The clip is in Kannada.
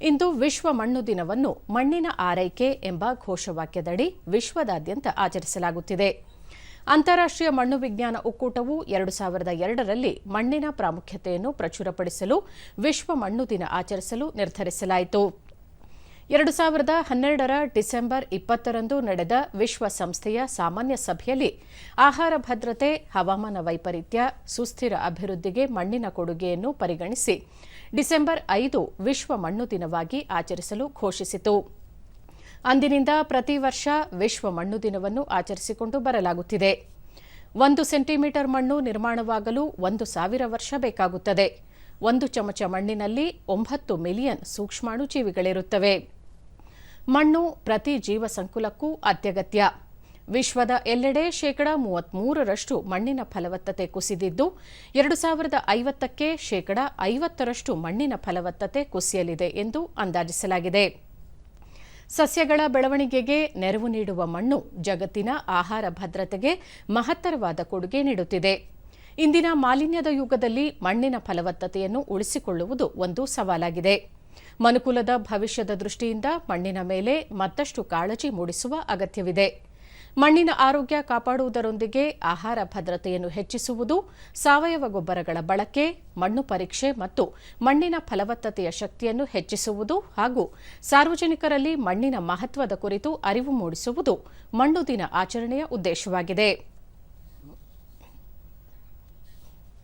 ಇಂದು ವಿಶ್ವ ಮಣ್ಣು ದಿನವನ್ನು ಮಣ್ಣಿನ ಆರೈಕೆ ಎಂಬ ಘೋಷವಾಕ್ಯದಡಿ ವಿಶ್ವದಾದ್ಯಂತ ಆಚರಿಸಲಾಗುತ್ತಿದೆ. ಅಂತಾರಾಷ್ಟ್ರೀಯ ಮಣ್ಣು ವಿಜ್ಞಾನ ಒಕ್ಕೂಟವು ಎರಡು ಸಾವಿರದ ಎರಡರಲ್ಲಿ ಮಣ್ಣಿನ ಪ್ರಾಮುಖ್ಯತೆಯನ್ನು ಪ್ರಚುರಪಡಿಸಲು ವಿಶ್ವ ಮಣ್ಣು ದಿನ ಆಚರಿಸಲು ನಿರ್ಧರಿಸಲಾಯಿತು. ಎರಡು ಸಾವಿರದ ಹನ್ನೆರಡರ ಡಿಸೆಂಬರ್ ಇಪ್ಪತ್ತರಂದು ನಡೆದ ವಿಶ್ವಸಂಸ್ಥೆಯ ಸಾಮಾನ್ಯ ಸಭೆಯಲ್ಲಿ ಆಹಾರ ಭದ್ರತೆ, ಹವಾಮಾನ ವೈಪರೀತ್ಯ, ಸುಸ್ಥಿರ ಅಭಿವೃದ್ಧಿಗೆ ಮಣ್ಣಿನ ಕೊಡುಗೆಯನ್ನು ಪರಿಗಣಿಸಿ ಡಿಸೆಂಬರ್ ಐದು ವಿಶ್ವ ಮಣ್ಣು ದಿನವಾಗಿ ಆಚರಿಸಲು ಘೋಷಿಸಿತು. ಅಂದಿನಿಂದ ಪ್ರತಿ ವರ್ಷ ವಿಶ್ವ ಮಣ್ಣು ದಿನವನ್ನು ಆಚರಿಸಿಕೊಂಡು ಬರಲಾಗುತ್ತಿದೆ. ಒಂದು ಸೆಂಟಿಮೀಟರ್ ಮಣ್ಣು ನಿರ್ಮಾಣವಾಗಲು ಒಂದು ಸಾವಿರ ವರ್ಷ ಬೇಕಾಗುತ್ತದೆ. ಒಂದು ಚಮಚ ಮಣ್ಣಿನಲ್ಲಿ ಒಂಬತ್ತು ಮಿಲಿಯನ್ ಸೂಕ್ಷ್ಮಾಣು ಜೀವಿಗಳಿರುತ್ತವೆ. ಮಣ್ಣು ಪ್ರತಿ ಜೀವ ಸಂಕುಲಕ್ಕೂ ಅತ್ಯಗತ್ಯ. ವಿಶ್ವದ ಎಲ್ಲೆಡೆ ಶೇಕಡ ಮೂವತ್ಮೂರರಷ್ಟು ಮಣ್ಣಿನ ಫಲವತ್ತತೆ ಕುಸಿದಿದ್ದು, ಎರಡು ಸಾವಿರದ ಐವತ್ತಕ್ಕೆ ಶೇಕಡ ಐವತ್ತರಷ್ಟು ಮಣ್ಣಿನ ಫಲವತ್ತತೆ ಕುಸಿಯಲಿದೆ ಎಂದು ಅಂದಾಜಿಸಲಾಗಿದೆ. ಸಸ್ಯಗಳ ಬೆಳವಣಿಗೆಗೆ ನೆರವು ನೀಡುವ ಮಣ್ಣು ಜಗತ್ತಿನ ಆಹಾರ ಭದ್ರತೆಗೆ ಮಹತ್ತರವಾದ ಕೊಡುಗೆ ನೀಡುತ್ತಿದೆ. ಇಂದಿನ ಮಾಲಿನ್ಯದ ಯುಗದಲ್ಲಿ ಮಣ್ಣಿನ ಫಲವತ್ತತೆಯನ್ನು ಉಳಿಸಿಕೊಳ್ಳುವುದು ಒಂದು ಸವಾಲಾಗಿದೆ. ಮನುಕುಲದ ಭವಿಷ್ಯದ ದೃಷ್ಟಿಯಿಂದ ಮಣ್ಣಿನ ಮೇಲೆ ಮತ್ತಷ್ಟು ಕಾಳಜಿ ಮೂಡಿಸುವ ಅಗತ್ಯವಿದೆ. ಮಣ್ಣಿನ ಆರೋಗ್ಯ ಕಾಪಾಡುವುದರೊಂದಿಗೆ ಆಹಾರ ಭದ್ರತೆಯನ್ನು ಹೆಚ್ಚಿಸುವುದು, ಸಾವಯವ ಗೊಬ್ಬರಗಳ ಬಳಕೆ, ಮಣ್ಣು ಪರೀಕ್ಷೆ ಮತ್ತು ಮಣ್ಣಿನ ಫಲವತ್ತತೆಯ ಶಕ್ತಿಯನ್ನು ಹೆಚ್ಚಿಸುವುದು ಹಾಗೂ ಸಾರ್ವಜನಿಕರಲ್ಲಿ ಮಣ್ಣಿನ ಮಹತ್ವದ ಕುರಿತು ಅರಿವು ಮೂಡಿಸುವುದು ಮಣ್ಣು ದಿನ ಆಚರಣೆಯ ಉದ್ದೇಶವಾಗಿದೆ.